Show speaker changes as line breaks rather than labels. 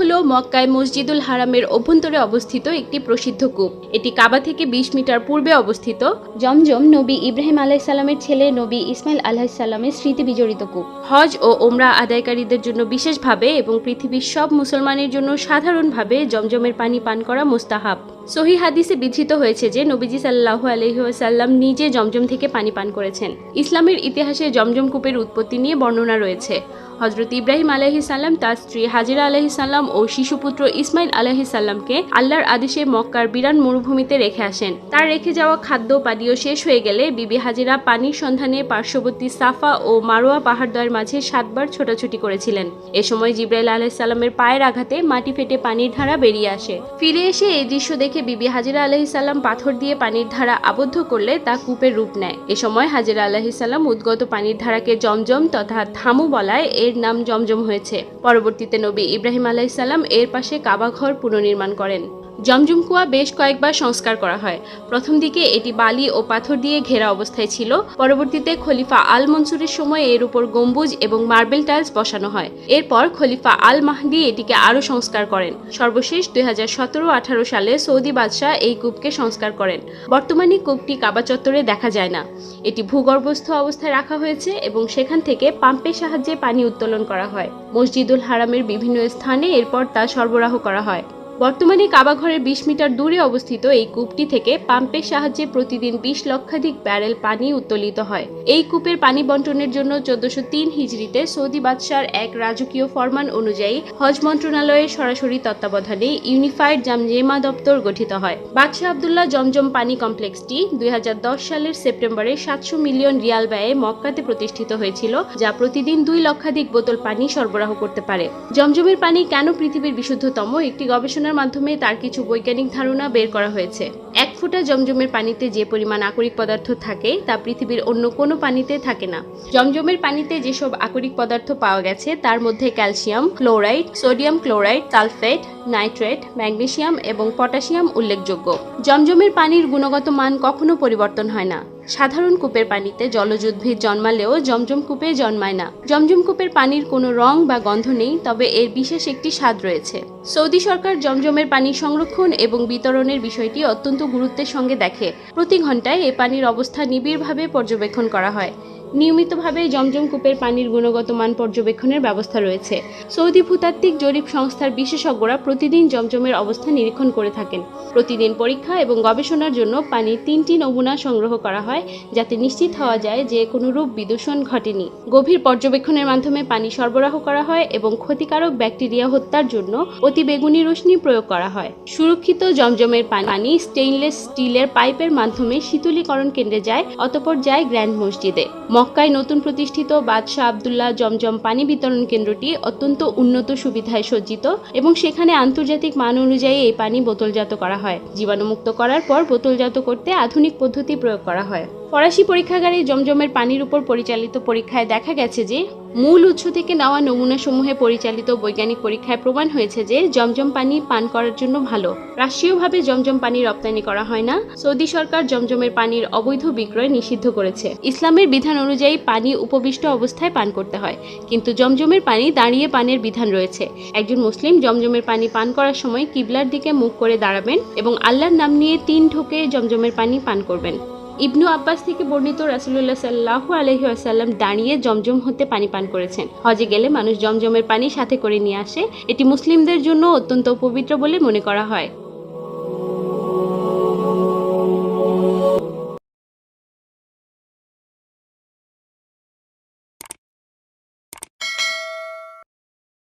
হল মক্কায় মসজিদুল হারামের অভ্যন্তরে অবস্থিত একটি প্রসিদ্ধ কূপ। এটি কাবা থেকে বিশ মিটার পূর্বে অবস্থিত। জমজম নবী ইব্রাহিম আলাইসাল্লামের ছেলে নবী ইসমাইল আলাহিসাল্লামের স্মৃতি বিজড়িত কূপ। হজ ও ওমরা আদায়কারীদের জন্য বিশেষভাবে এবং পৃথিবীর সব মুসলমানের জন্য সাধারণভাবে জমজমের পানি পান করা মুস্তাহাব। সহি হাদিসে বিধৃত হয়েছে যে নবীজি সাল্লাহু আলহিহাসাল্লাম নিজে জমজম থেকে পানি পান করেছেন। ইসলামের ইতিহাসে জমজম কূপের উৎপত্তি নিয়ে বর্ণনা রয়েছে। হজরত ইব্রাহিম আলহি সাল্লাম তার স্ত্রী হাজিরা আলহি সাল্লাম ও শিশুপুত্র ইসমাইল আলহি সাল্লামকে আল্লাহর আদেশে মক্কার বিরান মরুভূমিতে রেখে আসেন। তার রেখে যাওয়া খাদ্য পানীয় শেষ হয়ে গেলে বিবি হাজিরা পানির সন্ধানে পার্শ্ববর্তী সাফা ও মারোয়া পাহাড়দ্বয়ের মাঝে সাতবার ছোটাছুটি করেছিলেন। এ সময় জিব্রাইল আলহ সাল্লামের পায়ের আঘাতে মাটি ফেটে পানির ধারা বেরিয়ে আসে। ফিরে এসে এই দৃশ্য দেখে বিবি হাজিরা আলহি সাল্লাম পাথর দিয়ে পানির ধারা আবদ্ধ করলে তা কূপের রূপ নেয়। এ সময় হাজিরা আলহি সাল্লাম উদ্গত পানির ধারাকে জমজম তথা থামু বলায় এর নাম জমজম হয়েছে। পরবর্তীতে নবী ইব্রাহিম আলাইসাল্লাম এর পাশে কাবাঘর পুনর্নির্মাণ করেন। জমজম কুয়া বেশ কয়েকবার সংস্কার করা হয়। প্রথম দিকে এটি বালি ও পাথর দিয়ে ঘেরা অবস্থায় ছিল। পরবর্তীতে খলিফা আল মনসুরের সময় এর উপর গম্বুজ এবং মার্বেল টাইলস বসানো হয়। এরপর খলিফা আল মাহদি এটিকে আরও সংস্কার করেন। সর্বশেষ দুই হাজার সতেরো আঠারো সালে সৌদি বাদশাহ এই কূপকে সংস্কার করেন। বর্তমানে কূপটি কাবা চত্বরে দেখা যায় না। এটি ভূগর্ভস্থ অবস্থায় রাখা হয়েছে এবং সেখান থেকে পাম্পের সাহায্যে পানি উত্তোলন করা হয়। মসজিদুল হারামের বিভিন্ন স্থানে এরপর তা সরবরাহ করা হয়। বর্তমানে কাবাঘরের বিশ মিটার দূরে অবস্থিত এই কূপটি থেকে পাম্পের সাহায্যে প্রতিদিন বিশ লক্ষাধিক ব্যারেল পানি উত্তোলিত হয়। এই কূপের পানি বন্টনের জন্য চোদ্দশো তিন হিজড়িতে সৌদি বাদশার এক রাজকীয় ফরমান অনুযায়ী হজ মন্ত্রণালয়ের সরাসরি তত্ত্বাবধানে ইউনিফাইড জামজেমা দপ্তর গঠিত হয়। বাদশাহ আবদুল্লাহ জমজম পানি কমপ্লেক্সটি দুই হাজার দশ সালের সেপ্টেম্বরে সাতশো মিলিয়ন রিয়াল ব্যয়ে মক্কাতে প্রতিষ্ঠিত হয়েছিল, যা প্রতিদিন দুই লক্ষাধিক বোতল পানি সরবরাহ করতে পারে। জমজমের পানি কেন পৃথিবীর বিশুদ্ধতম একটি গবেষণার মাধ্যমে তার কিছু বৈজ্ঞানিক ধারণা বের করা হয়েছে। এক ফোঁটা জমজমের পানিতে যে পরিমাণ আকরিক পদার্থ থাকে, তা পৃথিবীর অন্য কোনো পানিতে থাকে না। জমজমের পানিতে যেসব আকরিক পদার্থ পাওয়া গেছে, তার মধ্যে calcium, chloride, sodium chloride, sulphate, nitrate, magnesium এবং পটাশিয়াম উল্লেখযোগ্য। জমজমের পানির গুণগত মান কখনো পরিবর্তন হয় না। সাধারণ কূপের পানিতে জলজ উদ্ভিদ জন্মালেও জমজম কূপে জন্মায় না। জমজম কূপের পানির কোনো রং বা গন্ধ নেই, তবে এর বিশেষ একটি স্বাদ রয়েছে। সৌদি সরকার জমজমের পানি সংরক্ষণ এবং বিতরণের বিষয়টি অত্যন্ত গুরুত্বের সঙ্গে দেখে। প্রতি ঘন্টায় এ পানির অবস্থা নিবিড়ভাবে পর্যবেক্ষণ করা হয়। নিয়মিতভাবে জমজম কূপের পানির গুণগত মান পর্যবেক্ষণের ব্যবস্থা রয়েছে। সৌদি ভূতাত্ত্বিক জরিপ সংস্থার বিশেষজ্ঞরা প্রতিদিন জমজমের অবস্থা নিরীক্ষণ করে থাকেন। প্রতিদিন পরীক্ষা এবং গবেষণার জন্য পানির তিনটি নমুনা সংগ্রহ করা হয়, যাতে নিশ্চিত হওয়া যায় যে কোনো রূপ বিদূষণ ঘটেনি। গভীর পর্যবেক্ষণের মাধ্যমে পানি সরবরাহ করা হয় এবং ক্ষতিকারক ব্যাকটেরিয়া হত্যার জন্য অতি বেগুনি রশ্মি প্রয়োগ করা হয়। সুরক্ষিত জমজমের পানি স্টেইনলেস স্টিলের পাইপের মাধ্যমে শীতলীকরণ কেন্দ্রে যায়, অতপর যায় গ্র্যান্ড মসজিদে। মক্কায় নতুন প্রতিষ্ঠিত বাদশাহ আবদুল্লাহ জমজম পানি বিতরণ কেন্দ্রটি অত্যন্ত উন্নত সুবিধায় সজ্জিত এবং সেখানে আন্তর্জাতিক মান অনুযায়ী এই পানি বোতলজাত করা হয়। জীবাণুমুক্ত করার পর বোতলজাত করতে আধুনিক পদ্ধতি প্রয়োগ করা হয়। ফরাসি পরীক্ষাগারে জমজমের পানির উপর পরিচালিত পরীক্ষায় দেখা গেছে যে, মূল উৎস থেকে নেওয়া নমুনাসমূহে পরিচালিত বৈজ্ঞানিক পরীক্ষায় প্রমাণ হয়েছে যে, জমজম পানি পান করার জন্য ভালো। রাষ্ট্রীয়ভাবে জমজম পানি রপ্তানি করা হয় না। সৌদি সরকার জমজমের পানির অবৈধ বিক্রয় নিষিদ্ধ করেছে। ইসলামের বিধান অনুযায়ী পানি উপবিষ্ট অবস্থায় পান করতে হয়। কিন্তু জমজমের পানি দাঁড়িয়ে পানের বিধান রয়েছে। একজন মুসলিম জমজমের পানি পান করার সময় কিবলার দিকে মুখ করে দাঁড়াবেন এবং আল্লাহর নাম নিয়ে তিন ঢোকে জমজমের পানি পান করবেন। ইবনু আব্বাস থেকে বর্ণিত রাসুল্লাহ সাল্লাহ আলহি আসাল্লাম দাঁড়িয়ে জমজম হতে পানি পান করেছেন। হজে গেলে মানুষ জমজমের পানি সাথে করে নিয়ে আসে। এটি মুসলিমদের জন্য অত্যন্ত পবিত্র বলে মনে করা হয়।